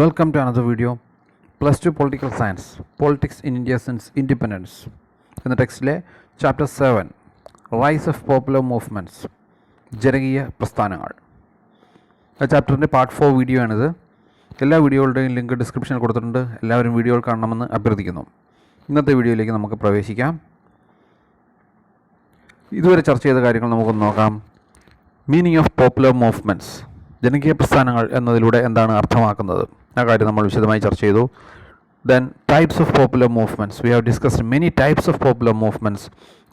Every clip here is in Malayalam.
Welcome to another video. Plus 2 Political Science Politics in India since Independence. എന്ന ടെക്സ്റ്റിലെ chapter seven rise of popular movements ജനകീയ പ്രസ്ഥാനങ്ങൾ ആ ചാപ്റ്ററിന്റെ പാർട്ട് ഫോർ വീഡിയോ ആണിത്. എല്ലാ വീഡിയോകളുടെയും ലിങ്ക് ഡിസ്ക്രിപ്ഷനിൽ കൊടുത്തിട്ടുണ്ട്. എല്ലാവരും വീഡിയോകൾ കാണണമെന്ന് അഭ്യർത്ഥിക്കുന്നു. ഇന്നത്തെ വീഡിയോയിലേക്ക് നമുക്ക് പ്രവേശിക്കാം. ഇതുവരെ ചർച്ച ചെയ്ത കാര്യങ്ങൾ നമുക്കൊന്ന് നോക്കാം. മീനിങ് ഓഫ് പോപ്പുലർ മൂവ്മെന്റ്സ് ജനകീയ പ്രസ്ഥാനങ്ങൾ എന്നതിലൂടെ എന്താണ് അർത്ഥമാക്കുന്നത്? ആ കാര്യം നമ്മൾ വിശദമായി ചർച്ച ചെയ്തു. Then types of popular movements we have discussed many types of popular movements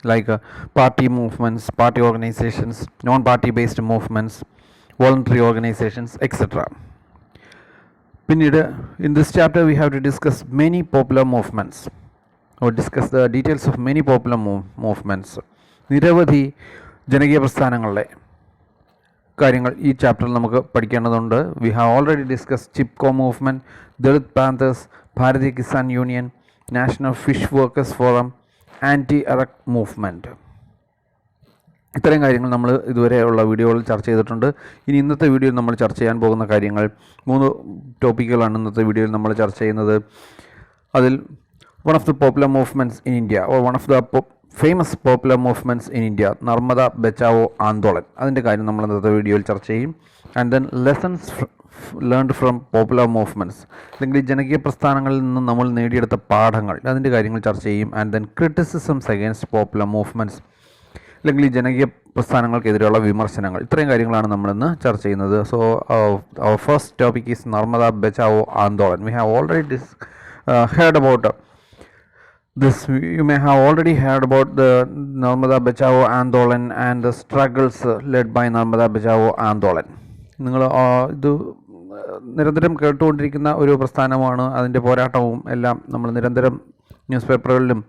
like party movements party organisations non party based movements voluntary organisations etcetera പിന്നീട് in this chapter we have to discuss many popular movements or discuss the details of many popular move movements നിരവധി ജനകീയ പ്രസ്ഥാനങ്ങളുടെ കാര്യങ്ങൾ ഈ ചാപ്റ്ററിൽ നമുക്ക് പഠിക്കേണ്ടതുണ്ട്. We have already discuss Chipko movement Dalit Panthers Bharatiya Kisan Union National Fish Workers Forum anti arrack movement ഇത്തരം കാര്യങ്ങൾ നമ്മൾ ഇതുവരെയുള്ള വീഡിയോകളിൽ ചർച്ച ചെയ്തിട്ടുണ്ട്. ഇനി ഇന്നത്തെ വീഡിയോയിൽ നമ്മൾ ചർച്ച ചെയ്യാൻ പോകുന്ന കാര്യങ്ങൾ മൂന്ന് ടോപ്പിക്കുകളാണ് ഇന്നത്തെ വീഡിയോയിൽ നമ്മൾ ചർച്ച ചെയ്യുന്നത്. അതിൽ one of the popular movements in India or one of the famous popular movements in India Narmada Bachao Andolan അതിന്റെ കാര്യം നമ്മൾ ഇന്നത്തെ വീഡിയോയിൽ ചർച്ച ചെയ്യും. And then lessons learned from popular movements അല്ലെങ്കിൽ ജനകീയ പ്രസ്ഥാനങ്ങളിൽ നിന്ന് നമ്മൾ നേടിയെടുത്ത പാഠങ്ങൾ. അതിന്റെ കാര്യങ്ങൾ ചർച്ച ചെയ്യും. And then criticisms against popular movements അല്ലെങ്കിൽ ജനകീയ പ്രസ്ഥാനങ്ങൾക്കെതിരെയുള്ള വിമർശനങ്ങൾ. ഇത്രയും കാര്യങ്ങളാണ് നമ്മളിന്ന് ചർച്ച ചെയ്യുന്നത്. So our first topic is Narmada Bachao Andolan we have already dis heard about this you may have already heard about the Narmada Bachao Andolan and the struggles uh, led by Narmada Bachao Andolan നിങ്ങൾ ഇത് നിരന്തരം കേട്ടുകൊണ്ടിരിക്കുന്ന ഒരു പ്രസ്ഥാനമാണ്. അതിന്റെ പോരാട്ടവും എല്ലാം നമ്മൾ നിരന്തരം ന്യൂസ് പേപ്പറുകളിലും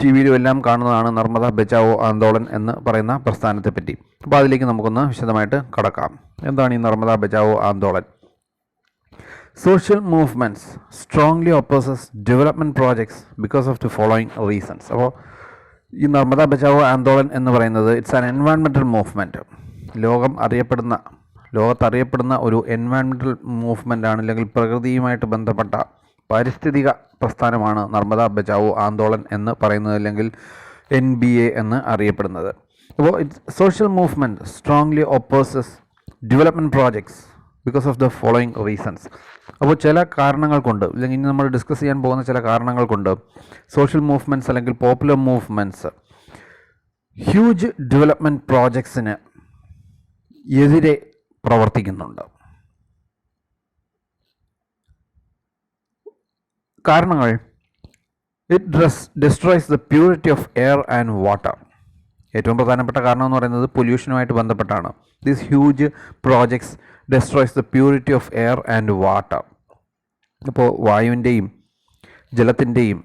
ടി വിയിലും എല്ലാം കാണുന്നതാണ് നർമ്മദ ബച്ചാവോ ആന്തോളൻ എന്ന് പറയുന്ന പ്രസ്ഥാനത്തെപ്പറ്റി. അപ്പോൾ അതിലേക്ക് നമുക്കൊന്ന് വിശദമായിട്ട് കടക്കാം. എന്താണ് ഈ Narmada Bachao Andolan social movements strongly opposes development projects because of the following reasons അപ്പോൾ ഈ നർമ്മദ ബച്ചാവോ ആന്തോളൻ എന്ന് പറയുന്നത് ഇറ്റ്സ് ആൻ എൻവയൺമെന്റൽ മൂവ്മെന്റ് ലോകം അറിയപ്പെടുന്ന ലോകത്തറിയപ്പെടുന്ന ഒരു എൻവയൺമെന്റൽ മൂവ്മെന്റ് ആണ് അല്ലെങ്കിൽ പ്രകൃതിയുമായിട്ട് ബന്ധപ്പെട്ട പാരിസ്ഥിതിക പ്രസ്ഥാനമാണ് നർമ്മദ ബച്ചാവോ ആന്തോളൻ എന്ന് പറയുന്നത് അല്ലെങ്കിൽ എൻ ബി എ എന്ന് അറിയപ്പെടുന്നത്. അപ്പോൾ it's social movement strongly opposes development projects because of the following reasons അപ്പോൾ ചില കാരണങ്ങൾ കൊണ്ട് അല്ലെങ്കിൽ ഇനി നമ്മൾ ഡിസ്കസ് ചെയ്യാൻ പോകുന്ന ചില കാരണങ്ങൾ കൊണ്ട് സോഷ്യൽ മൂവ്മെന്റ്സ് അല്ലെങ്കിൽ പോപ്പുലർ മൂവ്മെന്റ്സ് ഹ്യൂജ് ഡെവലപ്മെന്റ് പ്രോജക്ട്സിന് എതിരെ പ്രവർത്തിക്കുന്നുണ്ട്. കാരണങ്ങൾ it dress destroys the purity of air and water ഏറ്റവും പ്രധാനപ്പെട്ട കാരണം എന്ന് പറയുന്നത് പൊല്യൂഷനുമായിട്ട് ബന്ധപ്പെട്ടാണ്. These huge projects destroys the purity of air and water അപ്പോൾ വായുവിന്റെയും ജലത്തിന്റെയും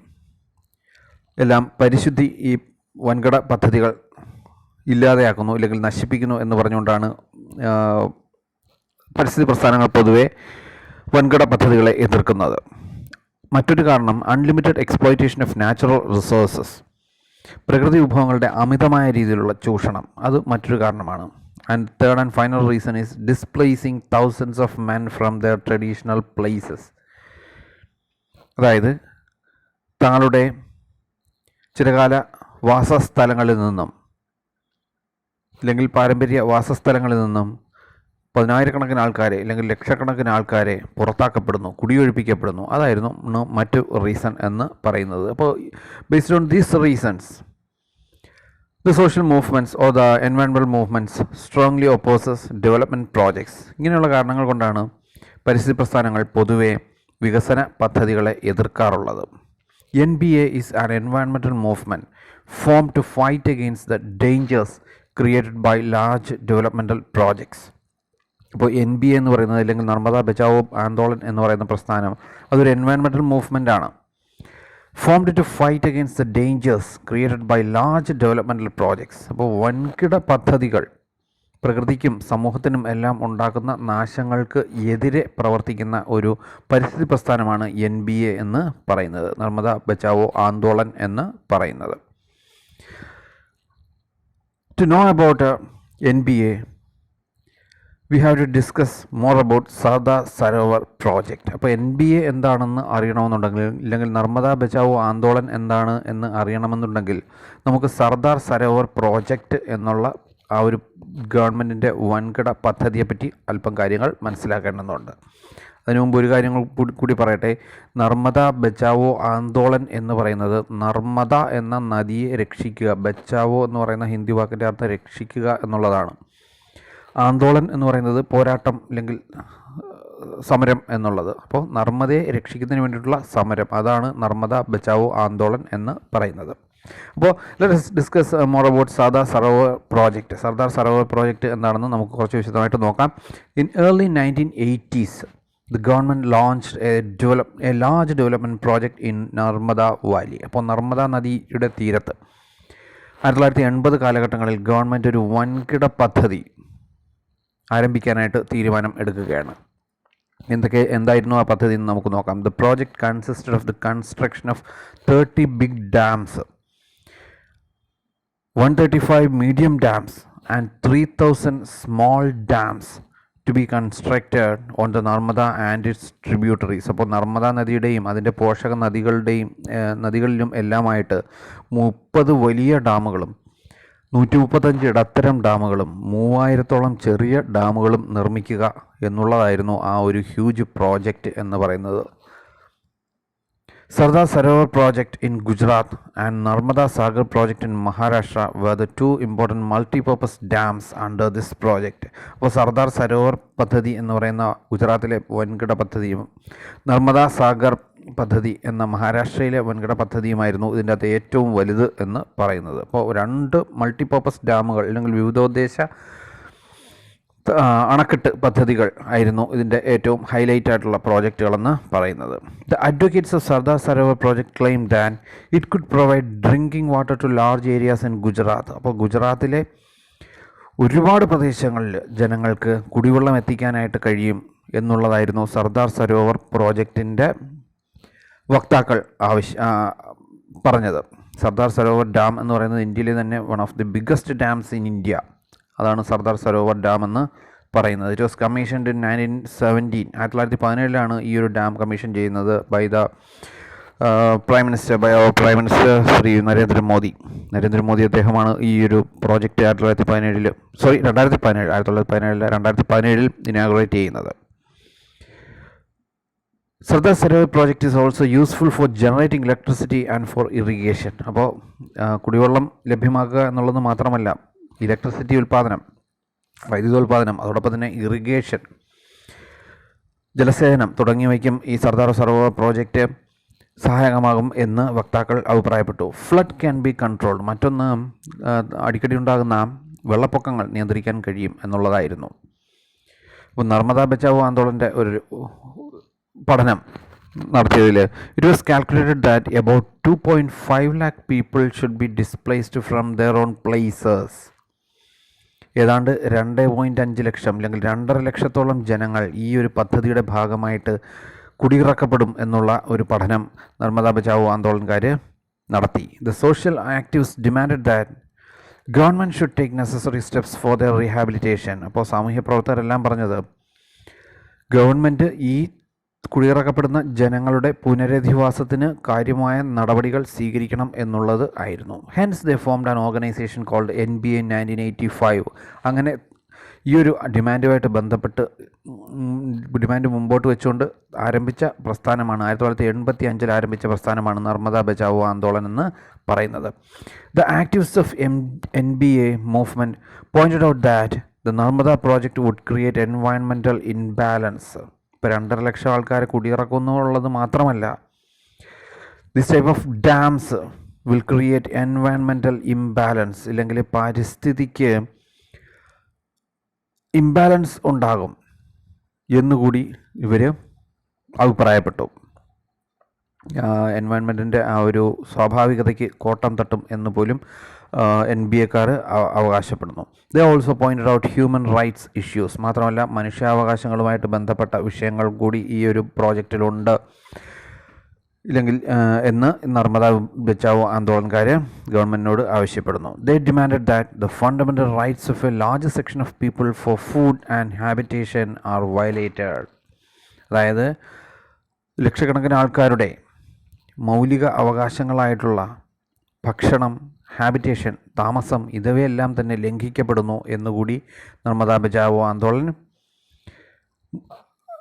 എല്ലാം പരിശുദ്ധി ഈ വൻകിട പദ്ധതികൾ ഇല്ലാതെയാക്കുന്നു അല്ലെങ്കിൽ നശിപ്പിക്കുന്നു എന്ന് പറഞ്ഞുകൊണ്ടാണ് പരിസ്ഥിതി പ്രസ്ഥാനങ്ങൾ പൊതുവെ വൻകിട പദ്ധതികളെ എതിർക്കുന്നത്. മറ്റൊരു കാരണം unlimited exploitation of natural resources പ്രകൃതി വിഭവങ്ങളുടെ അമിതമായ രീതിയിലുള്ള ചൂഷണം അത് മറ്റൊരു കാരണമാണ്. And third and final reason is displacing thousands of men from their traditional places അതായത് തങ്ങളുടെ ചിരകാല വാസസ്ഥലങ്ങളിൽ നിന്നും അല്ലെങ്കിൽ പാരമ്പര്യ വാസസ്ഥലങ്ങളിൽ നിന്നും പതിനായിരക്കണക്കിന് ആൾക്കാരെ അല്ലെങ്കിൽ ലക്ഷക്കണക്കിന് ആൾക്കാരെ പുറത്താക്കപ്പെടുന്നു കുടിയൊഴിപ്പിക്കപ്പെടുന്നു. അതായിരുന്നു മറ്റ് റീസൺ എന്ന് പറയുന്നത്. അപ്പോൾ based on these reasons the social movements or the എൻവയൺമെന്റൽ movements strongly opposes development projects ഇങ്ങനെയുള്ള കാരണങ്ങൾ കൊണ്ടാണ് പരിസ്ഥിതി പ്രസ്ഥാനങ്ങൾ പൊതുവെ വികസന പദ്ധതികളെ എതിർക്കാറുള്ളത്. N B A is an എൻവയൺമെന്റൽ movement form to fight against the dangers created by large developmental projects ഇപ്പോൾ എൻ ബി എന്ന് പറയുന്നത് അല്ലെങ്കിൽ നർമ്മദ ബച്ചാവോ ആന്തോളൻ എന്ന് പറയുന്ന പ്രസ്ഥാനം അതൊരു എൻവയൺമെന്റൽ മൂവ്മെന്റ് ആണ്. Formed to fight against the dangers created by large developmental projects അപ്പോൾ വൻകിട പദ്ധതികൾ പ്രകൃതിക്കും സമൂഹത്തിനും എല്ലാം ഉണ്ടാക്കുന്ന നാശങ്ങൾക്ക് എതിരെ പ്രവർത്തിക്കുന്ന ഒരു പരിസ്ഥിതി പ്രസ്ഥാനമാണ് എൻ ബി എ എന്ന് പറയുന്നത്. നർമ്മദ ബച്ചാവോ ആന്തോളൻ എന്ന് പറയുന്നത്. To know about N B A we have to discuss more about Sardar Sarovar project അപ്പോൾ എൻ ബി എ എന്താണെന്ന് അറിയണമെന്നുണ്ടെങ്കിൽ ഇല്ലെങ്കിൽ നർമ്മദ ബച്ചാവോ ആന്തോളൻ എന്താണ് എന്ന് അറിയണമെന്നുണ്ടെങ്കിൽ നമുക്ക് സർദാർ സരോവർ പ്രോജക്റ്റ് എന്നുള്ള ആ ഒരു ഗവൺമെന്റിന്റെ വൻകിട പദ്ധതിയെപ്പറ്റി അല്പം കാര്യങ്ങൾ മനസ്സിലാക്കേണ്ടതുണ്ട്. അതിനു മുമ്പ് ഒരു കാര്യം കൂടി- പറയട്ടെ. നർമ്മദ ബച്ചാവോ ആന്തോളൻ എന്ന് പറയുന്നത് നർമ്മദ എന്ന നദിയെ രക്ഷിക്കുക ബച്ചാവോ എന്ന് പറയുന്ന ഹിന്ദി വാക്കിന്റെ അർത്ഥം രക്ഷിക്കുക എന്നുള്ളതാണ്. ആന്തോളൻ എന്ന് പറയുന്നത് പോരാട്ടം അല്ലെങ്കിൽ സമരം എന്നുള്ളത്. അപ്പോൾ നർമ്മദയെ രക്ഷിക്കുന്നതിന് വേണ്ടിയിട്ടുള്ള സമരം. അതാണ് നർമ്മദ ബച്ചാവോ ആന്തോളൻ എന്ന് പറയുന്നത്. അപ്പോൾ let's discuss more about Sardar Sarovar project Sardar Sarovar project എന്താണെന്ന് നമുക്ക് കുറച്ച് വിശദമായിട്ട് നോക്കാം. In early nineteen eighties the government launch a develop a large development project in Narmada valley അപ്പോൾ നർമ്മദ നദിയുടെ തീരത്ത്. ആയിരത്തി തൊള്ളായിരത്തി എൺപത് കാലഘട്ടങ്ങളിൽ ഗവൺമെന്റ് ഒരു വൻകിട പദ്ധതി ആരംഭിക്കാനായിട്ട് തീരുമാനം എടുക്കുകയാണ്. എന്തൊക്കെ എന്തായിരുന്നു ആ പദ്ധതി എന്ന് നമുക്ക് നോക്കാം. The project consisted of the construction of thirty big dams one thirty five medium dams and three thousand small dams to be constructed on the Narmada and its tributaries അപ്പോൾ നർമ്മദ നദിയുടെയും അതിന്റെ പോഷക നദികളുടെയും നദികളിലും എല്ലാമായിട്ട് മുപ്പത് വലിയ ഡാമുകളും നൂറ്റി മുപ്പത്തഞ്ച് ഇടത്തരം ഡാമുകളും മൂവായിരത്തോളം ചെറിയ ഡാമുകളും നിർമ്മിക്കുക എന്നുള്ളതായിരുന്നു ആ ഒരു ഹ്യൂജ് പ്രോജക്റ്റ് എന്ന് പറയുന്നത്. Sardar Sarovar project in Gujarat and Narmada Sagar project in Maharashtra were the two important multipurpose dams under this project അപ്പോൾ സർദാർ സരോവർ പദ്ധതി എന്ന് പറയുന്ന ഗുജറാത്തിലെ വൻകിട പദ്ധതിയും നർമ്മദ സാഗർ പദ്ധതി എന്ന മഹാരാഷ്ട്രയിലെ വൻകിട പദ്ധതിയുമായിരുന്നു ഇതിന്റെ അകത്ത് ഏറ്റവും വലുത് എന്ന് പറയുന്നത്. അപ്പോൾ രണ്ട് മൾട്ടിപ്പർപ്പസ് ഡാമുകൾ അല്ലെങ്കിൽ വിവിധോദ്ദേശ അണക്കെട്ട് പദ്ധതികൾ ആയിരുന്നു ഇതിന്റെ ഏറ്റവും ഹൈലൈറ്റ് ആയിട്ടുള്ള പ്രോജക്റ്റുകളെന്ന് പറയുന്നത്. The advocates of Sardar Sarovar project claim than it could provide drinking water to large areas in Gujarat അപ്പോൾ ഗുജറാത്തിലെ ഒരുപാട് പ്രദേശങ്ങളിൽ ജനങ്ങൾക്ക് കുടിവെള്ളം എത്തിക്കാനായിട്ട് കഴിയും എന്നുള്ളതായിരുന്നു സർദാർ സരോവർ പ്രോജക്റ്റിന്റെ വക്താക്കൾ ആവശ്യ പറഞ്ഞത്. സർദാർ സരോവർ ഡാം എന്ന് പറയുന്നത് ഇന്ത്യയിലെ തന്നെ one of the biggest dams in India അതാണ് സർദാർ സരോവർ ഡാം എന്ന് പറയുന്നത്. It was commissioned in nineteen seventeen ആയിരത്തി തൊള്ളായിരത്തി പതിനേഴിലാണ് ഈ ഒരു ഡാം കമ്മീഷൻ ചെയ്യുന്നത് by the prime minister by our prime minister Shri Narendra Modi. Narendra Modi അദ്ദേഹമാണ് ഈ ഒരു പ്രോജക്റ്റ് ആയിരത്തി തൊള്ളായിരത്തി പതിനേഴിൽ സോറി രണ്ടായിരത്തി പതിനേഴ് ആയിരത്തി തൊള്ളായിരത്തി പതിനേഴിൽ രണ്ടായിരത്തി പതിനേഴിൽ ഇനാഗുറേറ്റ് ചെയ്യുന്നത്. Sardar Sarovar project is also useful for generating electricity and for irrigation അപ്പോൾ കുടിവെള്ളം ലഭ്യമാക്കുക എന്നുള്ളത് മാത്രമല്ല ഇലക്ട്രിസിറ്റി ഉൽപ്പാദനം വൈദ്യുതോൽപാദനം അതോടൊപ്പം തന്നെ ഇറിഗേഷൻ ജലസേചനം തുടങ്ങിയവയ്ക്കും ഈ സർദാർ സരോവർ പ്രോജക്റ്റ് സഹായകമാകും എന്ന് വക്താക്കൾ അഭിപ്രായപ്പെട്ടു. ഫ്ലഡ് ക്യാൻ ബി കൺട്രോൾഡ് മറ്റൊന്ന് അടിക്കടി ഉണ്ടാകുന്ന വെള്ളപ്പൊക്കങ്ങൾ നിയന്ത്രിക്കാൻ കഴിയും എന്നുള്ളതായിരുന്നു. അപ്പോൾ നർമ്മദ ബച്ചാവോ ആന്തോളന്റെ ഒരു പഠനം നടത്തിയതിൽ. It was calculated that about two point five lakh people should be displaced from their own places ഏതാണ്ട് രണ്ട് പോയിന്റ് അഞ്ച് ലക്ഷം അല്ലെങ്കിൽ രണ്ടര ലക്ഷത്തോളം ജനങ്ങൾ ഈ ഒരു പദ്ധതിയുടെ ഭാഗമായിട്ട് കുടിയിറക്കപ്പെടും എന്നുള്ള ഒരു പഠനം നർമ്മദാ ബച്ചാവോ ആന്തോളൻകാർ നടത്തി. The social actives demanded that government should take necessary steps for their rehabilitation അപ്പോൾ സാമൂഹ്യ പ്രവർത്തകരെല്ലാം പറഞ്ഞത് ഗവൺമെന്റ് ഈ കുടിയിറക്കപ്പെടുന്ന ജനങ്ങളുടെ പുനരധിവാസത്തിന് കാര്യമായ നടപടികൾ സ്വീകരിക്കണം എന്നുള്ളത് ആയിരുന്നു. Hence the formed an organisation called N B A nineteen eighty five അങ്ങനെ ഈ ഒരു ഡിമാൻഡുമായിട്ട് ബന്ധപ്പെട്ട് ഡിമാൻഡ് മുമ്പോട്ട് വെച്ചുകൊണ്ട് ആരംഭിച്ച പ്രസ്ഥാനമാണ് ആയിരത്തി തൊള്ളായിരത്തി എൺപത്തി അഞ്ചിൽ ആരംഭിച്ച പ്രസ്ഥാനമാണ് നർമ്മദ ബചാവോ ആന്തോളൻ എന്ന് പറയുന്നത്. The activist of M N B A movement pointed out that the Narmada project would create എൻവയൺമെന്റൽ imbalance ഇപ്പോൾ രണ്ടര ലക്ഷം ആൾക്കാരെ കുടിയിറക്കുന്നു എന്നുള്ളത് മാത്രമല്ല this type of dams will create എൻവയൺമെന്റൽ imbalance ഇല്ലെങ്കിൽ പരിസ്ഥിതിക്ക് ഇംബാലൻസ് ഉണ്ടാകും എന്നുകൂടി ഇവർ അഭിപ്രായപ്പെട്ടു. എൻവയൺമെന്റിന്റെ ആ ഒരു സ്വാഭാവികതയ്ക്ക് കോട്ടം തട്ടും എന്ന് പോലും എൻ ബി എക്കാർ അവകാശപ്പെടുന്നു. The also pointed out human rights issues മാത്രമല്ല മനുഷ്യാവകാശങ്ങളുമായിട്ട് ബന്ധപ്പെട്ട വിഷയങ്ങൾ കൂടി ഈ ഒരു പ്രോജക്റ്റിലുണ്ട്. ഇല്ലെങ്കിൽ എന്ന് നർമ്മദ ബച്ചാവോ ആന്തോളൻകാർ ഗവൺമെന്റിനോട് ആവശ്യപ്പെടുന്നു. They demanded that the fundamental rights of a large section of people for food and habitation are violated അതായത് ലക്ഷക്കണക്കിന് ആൾക്കാരുടെ മൗലിക അവകാശങ്ങളായിട്ടുള്ള ഭക്ഷണം ഹാബിറ്റേഷൻ താമസം ഇതവയെല്ലാം തന്നെ ലംഘിക്കപ്പെടുന്നു എന്നുകൂടി നർമ്മദാ ബജാവോ ആന്തോളൻ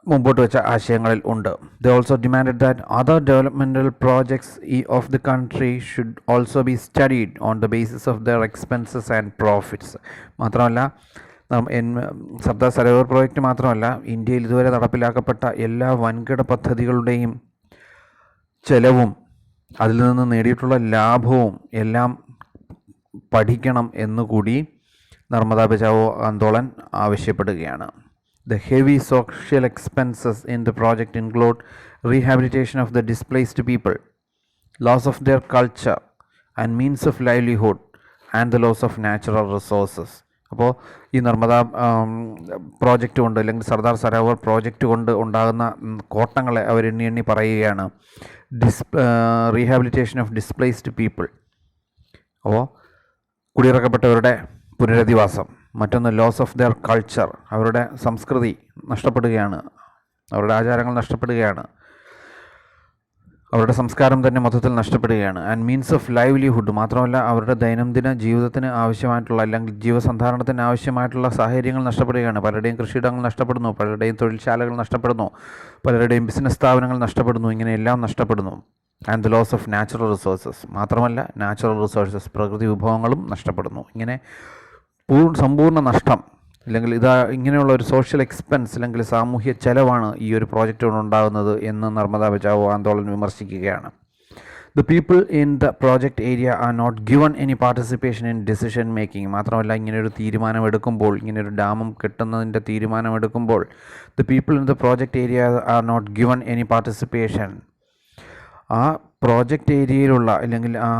മുമ്പോട്ട് വെച്ച ആശയങ്ങളിൽ ഉണ്ട്. The also demand that other developmental projects ഈ of the country should also be studied on the basis of their expenses and profits മാത്രമല്ല സർദാർ സരോവർ പ്രോജക്റ്റ് മാത്രമല്ല ഇന്ത്യയിൽ ഇതുവരെ നടപ്പിലാക്കപ്പെട്ട എല്ലാ വൻകിട പദ്ധതികളുടെയും ചെലവും അതിൽ നിന്ന് നേടിയിട്ടുള്ള ലാഭവും എല്ലാം പഠിക്കണം എന്നുകൂടി നർമ്മദാ ബചാവോ ആന്തോളൻ ആവശ്യപ്പെടുകയാണ്. The heavy social expenses in the project include rehabilitation of the displaced people loss of their culture and means of livelihood and the loss of natural resources അപ്പോൾ ഈ നർമ്മദ പ്രോജക്റ്റ് കൊണ്ട് അല്ലെങ്കിൽ സർദാർ സരോവർ പ്രോജക്റ്റ് കൊണ്ട് ഉണ്ടാകുന്ന കോട്ടങ്ങളെ അവർ എണ്ണി എണ്ണി പറയുകയാണ്. This rehabilitation of displaced people അപ്പോൾ കുടിയിറക്കപ്പെട്ടവരുടെ പുനരധിവാസം മറ്റൊന്ന് ലോസ് ഓഫ് ദെയർ കൾച്ചർ അവരുടെ സംസ്കൃതി നഷ്ടപ്പെടുകയാണ് അവരുടെ ആചാരങ്ങൾ നഷ്ടപ്പെടുകയാണ് അവരുടെ സംസ്കാരം തന്നെ മൊത്തത്തിൽ നഷ്ടപ്പെടുകയാണ്. ആൻഡ് മീൻസ് ഓഫ് ലൈവ്ലിഹുഡ് മാത്രമല്ല അവരുടെ ദൈനംദിന ജീവിതത്തിന് ആവശ്യമായിട്ടുള്ള അല്ലെങ്കിൽ ജീവസന്ധാരണത്തിന് ആവശ്യമായിട്ടുള്ള സാഹചര്യങ്ങൾ നഷ്ടപ്പെടുകയാണ്. പലരുടെയും കൃഷിയിടങ്ങൾ നഷ്ടപ്പെടുന്നു പലരുടെയും തൊഴിൽശാലകൾ നഷ്ടപ്പെടുന്നു പലരുടെയും ബിസിനസ് സ്ഥാപനങ്ങൾ നഷ്ടപ്പെടുന്നു ഇങ്ങനെയെല്ലാം നഷ്ടപ്പെടുന്നു. And the loss of natural resources മാത്രമല്ല നാച്ചുറൽ റിസോഴ്സസ് പ്രകൃതി വിഭവങ്ങളും നഷ്ടപ്പെടുന്നു. ഇങ്ങനെ പൂർണ സമ്പൂർണ നഷ്ടം അല്ലെങ്കിൽ ഇതാ ഇങ്ങനെയുള്ള ഒരു സോഷ്യൽ എക്സ്പെൻസ് അല്ലെങ്കിൽ സാമൂഹ്യ ചെലവാണ് ഈ ഒരു പ്രോജക്റ്റ് കൊണ്ടുണ്ടാകുന്നത് എന്ന് Narmada Bachao Andolan വിമർശിക്കുകയാണ്. The people in the project area are not given any participation in decision making മാത്രമല്ല ഇങ്ങനെ ഒരു തീരുമാനം എടുക്കുമ്പോൾ ഇങ്ങനെ ഒരു ഡാമും കെട്ടുന്നതിന്റെ തീരുമാനം എടുക്കുമ്പോൾ the people in the project area are not given any participation ആ പ്രോജക്റ്റ് ഏരിയയിലുള്ള അല്ലെങ്കിൽ ആ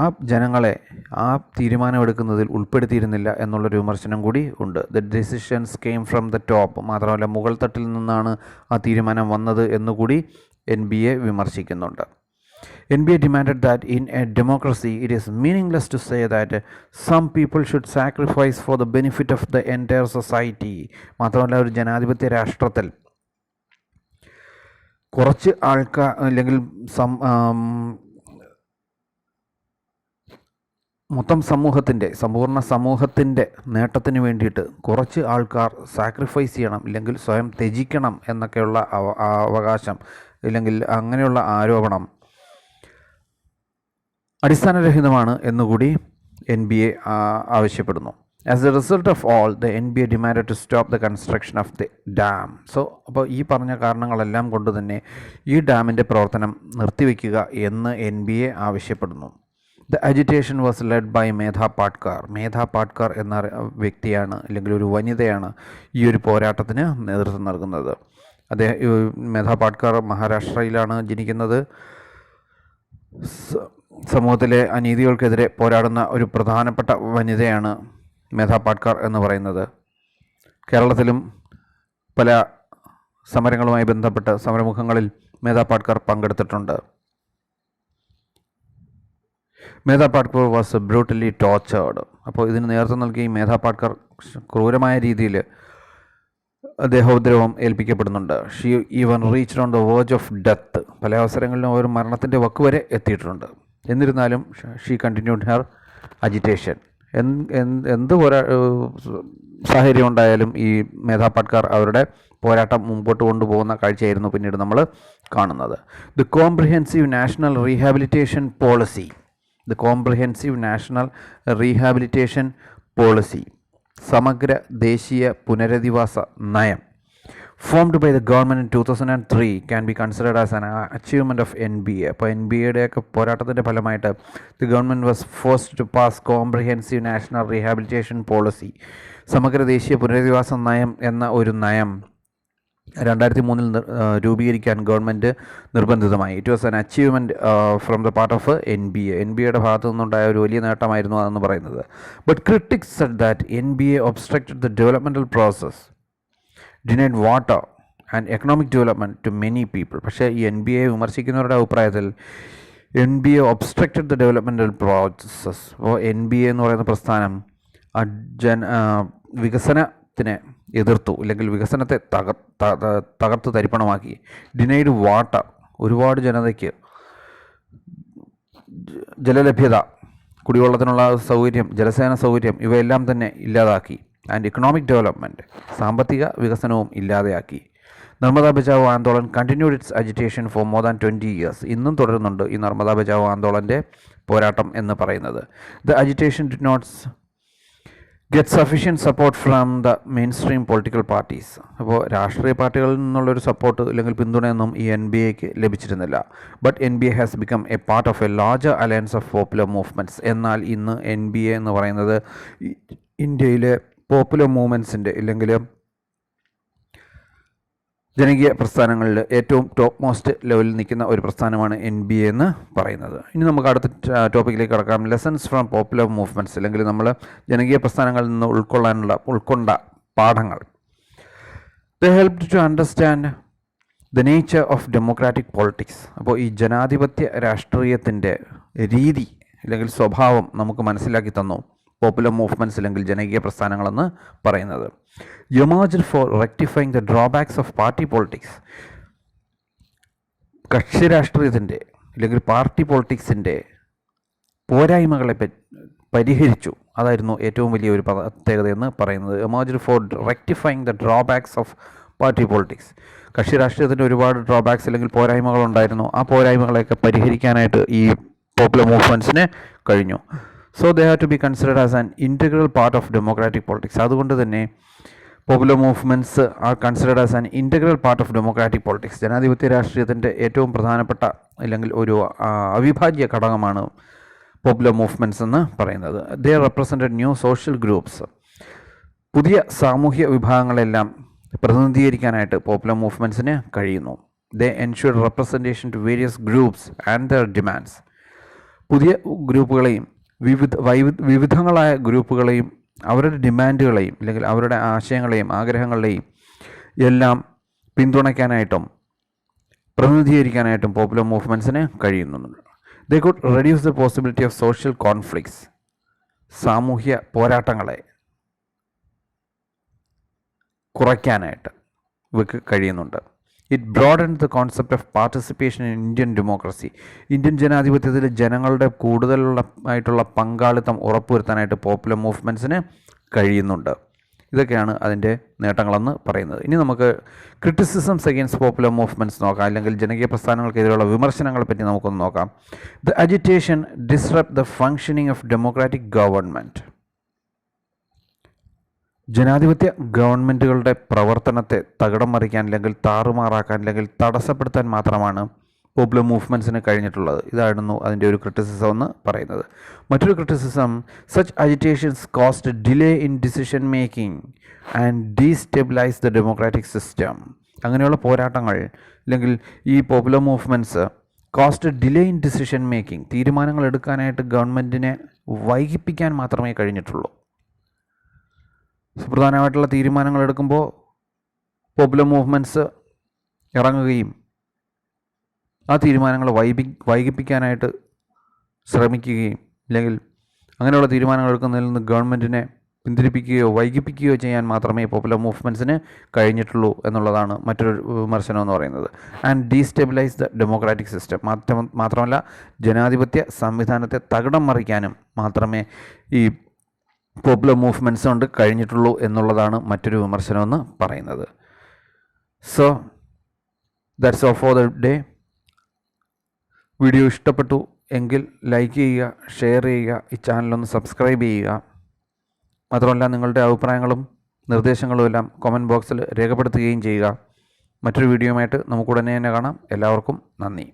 ആ ജനങ്ങളെ ആ തീരുമാനമെടുക്കുന്നതിൽ ഉൾപ്പെടുത്തിയിരുന്നില്ല എന്നുള്ളൊരു വിമർശനം കൂടി ഉണ്ട്. The decisions came from the top മാത്രമല്ല മുകൾ തട്ടിൽ നിന്നാണ് ആ തീരുമാനം വന്നത് എന്നുകൂടി N B A വിമർശിക്കുന്നുണ്ട്. N B A demanded that in a democracy it is meaningless to say that some people should sacrifice for the benefit of the entire society മാത്രമല്ല ഒരു ജനാധിപത്യ രാഷ്ട്രത്തിൽ കുറച്ച് ആൾക്കാർ അല്ലെങ്കിൽ സം മൊത്തം സമൂഹത്തിന്റെ സമ്പൂർണ സമൂഹത്തിന്റെ നേട്ടത്തിന് വേണ്ടിയിട്ട് കുറച്ച് ആൾക്കാർ സാക്രിഫൈസ് ചെയ്യണം ഇല്ലെങ്കിൽ സ്വയം ത്യജിക്കണം എന്നൊക്കെയുള്ള അവകാശം ഇല്ലെങ്കിൽ അങ്ങനെയുള്ള ആരോപണം അടിസ്ഥാനരഹിതമാണ് എന്നുകൂടി എൻ ബി എ ആവശ്യപ്പെടുന്നു. As a result of all the N B A demand to stop the construction of the dam so അപ്പോൾ ഈ പറഞ്ഞ കാരണങ്ങളെല്ലാം കൊണ്ട് തന്നെ ഈ ഡാമിന്റെ പ്രവർത്തനം നിർത്തിവെക്കുക എന്ന് എൻ ബി എ ആവശ്യപ്പെടുന്നു. The agitation was led by Medha Patkar Medha Patkar എന്ന വ്യക്തിയാണ് അല്ലെങ്കിൽ ഒരു വനിതയാണ് ഈ ഒരു പോരാട്ടത്തിന് നേതൃത്വം നൽകുന്നത്. അദ്ദേഹം മേധ പാട്കാർ മഹാരാഷ്ട്രയിലാണ് ജനിക്കുന്നത്. സമൂഹത്തിലെ അനീതികൾക്കെതിരെ പോരാടുന്ന ഒരു പ്രധാനപ്പെട്ട വനിതയാണ് മേധ എന്ന് പറയുന്നത്. കേരളത്തിലും പല സമരങ്ങളുമായി ബന്ധപ്പെട്ട് സമരമുഖങ്ങളിൽ മേധ പങ്കെടുത്തിട്ടുണ്ട്. Medha Patkar was brutally tortured. അപ്പോൾ ഇതിന് നേതൃത്വം നൽകി മേധ പാട്കർ ക്രൂരമായ രീതിയിൽ ദേഹോദ്രവം ഏൽപ്പിക്കപ്പെടുന്നുണ്ട്. She even reach on the verge of death പല അവസരങ്ങളിലും അവർ മരണത്തിന്റെ വക്ക് വരെ എത്തിയിട്ടുണ്ട്. എന്നിരുന്നാലും ഷീ കണ്ടിന്യൂഡ് ഹെർ അജിറ്റേഷൻ എന്ത് പോരാ സാഹചര്യം ഉണ്ടായാലും ഈ മേധാ പാട്കാർ അവരുടെ പോരാട്ടം മുമ്പോട്ട് കൊണ്ടുപോകുന്ന കാഴ്ചയായിരുന്നു പിന്നീട് നമ്മൾ കാണുന്നത്. The comprehensive national rehabilitation policy the comprehensive national rehabilitation policy സമഗ്ര ദേശീയ പുനരധിവാസ നയം. Formed by the government in two thousand and three can be considered as an achievement of N B A അപ്പോൾ എൻ ബി എയുടെയൊക്കെ പോരാട്ടത്തിന്റെ ഫലമായിട്ട് the government was force to pass comprehensive national rehabilitation policy സമഗ്ര ദേശീയ പുനരധിവാസ നയം എന്ന ഒരു നയം രണ്ടായിരത്തി മൂന്നിൽ രൂപീകരിക്കാൻ government നിർബന്ധിതമായി. It was an achievement from the part of N B A N B എയുടെ ഭാഗത്തു നിന്നുണ്ടായ ഒരു വലിയ നേട്ടമായിരുന്നു അതെന്ന് പറയുന്നത്. But critics said that N B A obstructed the developmental process denied water and economic development to many people പക്ഷേ ഈ എൻ ബി എ വിമർശിക്കുന്നവരുടെ അഭിപ്രായത്തിൽ N B A obstructed the developmental processes അപ്പോൾ എൻ ബി എ എന്ന് പറയുന്ന പ്രസ്ഥാനം ജന വികസനത്തിനെ എതിർത്തു അല്ലെങ്കിൽ വികസനത്തെ തകർ തകർത്ത് തരിപ്പണമാക്കി. ഡിനൈഡ് വാട്ടർ ഒരുപാട് ജനതയ്ക്ക് ജലലഭ്യത കുടിവെള്ളത്തിനുള്ള സൗകര്യം ജലസേന സൗകര്യം ഇവയെല്ലാം തന്നെ ഇല്ലാതാക്കി. ആൻഡ് ഇക്കണോമിക് ഡെവലപ്മെന്റ് സാമ്പത്തിക വികസനവും ഇല്ലാതെയാക്കി. Narmada Bachao Andolan continued its agitation for more than twenty years ഇന്നും തുടരുന്നുണ്ട് ഈ നർമ്മദാ ബജാവ് ആന്തോളന്റെ പോരാട്ടം എന്ന് പറയുന്നത്. The agitation did not get sufficient support from the mainstream political parties അപ്പോൾ രാഷ്ട്രീയ പാർട്ടികളിൽ നിന്നുള്ളൊരു സപ്പോർട്ട് അല്ലെങ്കിൽ പിന്തുണയൊന്നും ഈ എൻ ബി എക്ക് ലഭിച്ചിരുന്നില്ല. But N B A has become a part of a larger alliance of popular movements എന്നാൽ ഇന്ന് എൻ ബി എ എന്ന് പറയുന്നത് ഇന്ത്യയിലെ പോപ്പുലർ മൂവ്മെന്റ്സിന്റെ ഇല്ലെങ്കിൽ ജനകീയ പ്രസ്ഥാനങ്ങളിൽ ഏറ്റവും ടോപ്പ് മോസ്റ്റ് ലെവലിൽ നിൽക്കുന്ന ഒരു പ്രസ്ഥാനമാണ് എൻ ബി എ എന്ന് പറയുന്നത്. ഇനി നമുക്ക് അടുത്ത ടോപ്പിക്കിലേക്ക് കടക്കാം. ലെസൺസ് ഫ്രം പോപ്പുലർ മൂവ്മെന്റ്സ് അല്ലെങ്കിൽ നമ്മൾ ജനകീയ പ്രസ്ഥാനങ്ങളിൽ നിന്ന് ഉൾക്കൊള്ളാനുള്ള ഉൾക്കൊണ്ട പാഠങ്ങൾ. The help to understand the nature of democratic politics അപ്പോൾ ഈ ജനാധിപത്യ രാഷ്ട്രീയത്തിന്റെ രീതി അല്ലെങ്കിൽ സ്വഭാവം നമുക്ക് മനസ്സിലാക്കി തന്നു. പോപ്പുലർ മൂവ്മെന്റ്സ് അല്ലെങ്കിൽ ജനകീയ പ്രസ്ഥാനങ്ങളെന്ന് പറയുന്നത്. യുമാജിൽ for rectifying the drawbacks of party politics കക്ഷി രാഷ്ട്രീയത്തിന്റെ അല്ലെങ്കിൽ പാർട്ടി പോളിറ്റിക്സിന്റെ പോരായ്മകളെ പരിഹരിച്ചു. അതായിരുന്നു ഏറ്റവും വലിയ ഒരു പ്രത്യേകതയെന്ന് പറയുന്നത്. യുമാജിൽ for rectifying the drawbacks of party politics കക്ഷി രാഷ്ട്രീയത്തിന്റെ ഒരുപാട് ഡ്രോബാക്സ് അല്ലെങ്കിൽ പോരായ്മകളുണ്ടായിരുന്നു. ആ പോരായ്മകളെയൊക്കെ പരിഹരിക്കാനായിട്ട് ഈ പോപ്പുലർ മൂവ്മെന്റ്സിന് കഴിഞ്ഞു. So they have to be considered as an integral part of democratic politics അതുകൊണ്ട് തന്നെ popular movements are considered as an integral part of democratic politics ജനാധിപത്യ രാഷ്ട്രീയത്തിന്റെ ഏറ്റവും പ്രധാനപ്പെട്ട അല്ലെങ്കിൽ ഒരു അവിഭാജ്യ ഘടകമാണ് പോപ്പുലർ മൂവ്മെന്റ്സ് എന്ന് പറയുന്നത്. They represented new social groups പുതിയ സാമൂഹ്യ വിഭാഗങ്ങളെല്ലാം പ്രതിനിധീകരിക്കാനായിട്ട് പോപ്പുലർ മൂവ്മെന്റ്സിന് കഴിയുന്നു. They ensure representation to various groups and their demands പുതിയ ഗ്രൂപ്പുകളെയും വിവിധ വൈവി വിവിധങ്ങളായ ഗ്രൂപ്പുകളെയും അവരുടെ ഡിമാൻഡുകളെയും അല്ലെങ്കിൽ അവരുടെ ആശയങ്ങളെയും ആഗ്രഹങ്ങളെയും എല്ലാം പിന്തുണയ്ക്കാനായിട്ടും പ്രതിനിധീകരിക്കാനായിട്ടും പോപ്പുലർ മൂവ്മെന്റ്സിന് കഴിയുന്നുണ്ട്. They could reduce the possibility of social conflicts സാമൂഹ്യ പോരാട്ടങ്ങളെ കുറയ്ക്കാനായിട്ട് ഇവർക്ക് കഴിയുന്നുണ്ട്. It broaden the concept of participation in Indian democracy Indian ജനാധിപത്യത്തിൽ ജനങ്ങളുടെ കൂടുതലുള്ള ആയിട്ടുള്ള പങ്കാളിത്തം ഉറപ്പുവരുത്താനായിട്ട് പോപ്പുലർ മൂവ്മെന്റ്സിന് കഴിയുന്നുണ്ട്. ഇതൊക്കെയാണ് അതിന്റെ നേട്ടങ്ങളെന്ന് പറയുന്നത്. ഇനി നമുക്ക് ക്രിറ്റിസിസംസ് അഗെയിൻസ്റ്റ് പോപ്പുലർ മൂവ്മെന്റ്സ് നോക്കാം അല്ലെങ്കിൽ ജനകീയ പ്രസ്ഥാനങ്ങൾക്കെതിരെയുള്ള വിമർശനങ്ങളെ പറ്റി നമുക്കൊന്ന് നോക്കാം. The agitation disrupt the functioning of democratic government ജനാധിപത്യ ഗവൺമെന്റുകളുടെ പ്രവർത്തനത്തെ തകിടം മറിക്കാൻ അല്ലെങ്കിൽ താറുമാറാക്കാൻ അല്ലെങ്കിൽ തടസ്സപ്പെടുത്താൻ മാത്രമാണ് പോപ്പുലർ മൂവ്മെന്റ്സിന് കഴിഞ്ഞിട്ടുള്ളത്. ഇതായിരുന്നു അതിന്റെ ഒരു ക്രിറ്റിസിസം എന്ന് പറയുന്നത്. മറ്റൊരു criticism such agitations cost delay in decision making and destabilise the democratic system അങ്ങനെയുള്ള പോരാട്ടങ്ങൾ അല്ലെങ്കിൽ ഈ popular movements cost delay in decision making തീരുമാനങ്ങൾ എടുക്കാനായിട്ട് ഗവൺമെന്റിനെ വൈകിപ്പിക്കാൻ മാത്രമേ കഴിഞ്ഞിട്ടുള്ളൂ. സുപ്രധാനമായിട്ടുള്ള തീരുമാനങ്ങൾ എടുക്കുമ്പോൾ പോപ്പുലർ മൂവ്മെന്റ്സ് ഇറങ്ങുകയും ആ തീരുമാനങ്ങൾ വൈപി വൈകിപ്പിക്കാനായിട്ട് ശ്രമിക്കുകയും അല്ലെങ്കിൽ അങ്ങനെയുള്ള തീരുമാനങ്ങൾ എടുക്കുന്നതിൽ നിന്ന് ഗവൺമെന്റിനെ പിന്തിരിപ്പിക്കുകയോ വൈകിപ്പിക്കുകയോ ചെയ്യാൻ മാത്രമേ പോപ്പുലർ മൂവ്മെന്റ്സിന് കഴിഞ്ഞിട്ടുള്ളൂ എന്നുള്ളതാണ് മറ്റൊരു വിമർശനം എന്ന് പറയുന്നത്. And destabilise the democratic system മാത്രം മാത്രമല്ല ജനാധിപത്യ സംവിധാനത്തെ തകിടം മറിക്കാനും മാത്രമേ ഈ പോപ്പുലർ മൂവ്മെന്റ്സ് കൊണ്ട് കഴിഞ്ഞിട്ടുള്ളൂ എന്നുള്ളതാണ് മറ്റൊരു വിമർശനമെന്ന് പറയുന്നത്. So that's off for the day video ഇഷ്ടപ്പെട്ടു എങ്കിൽ ലൈക്ക് ചെയ്യുക ഷെയർ ചെയ്യുക ഈ ചാനലൊന്ന് സബ്സ്ക്രൈബ് ചെയ്യുക. മാത്രമല്ല നിങ്ങളുടെ അഭിപ്രായങ്ങളും നിർദ്ദേശങ്ങളും എല്ലാം കമന്റ് ബോക്സിൽ രേഖപ്പെടുത്തുകയും ചെയ്യുക. മറ്റൊരു വീഡിയോയുമായിട്ട് നമുക്ക് ഉടനെ തന്നെ കാണാം. എല്ലാവർക്കും നന്ദി.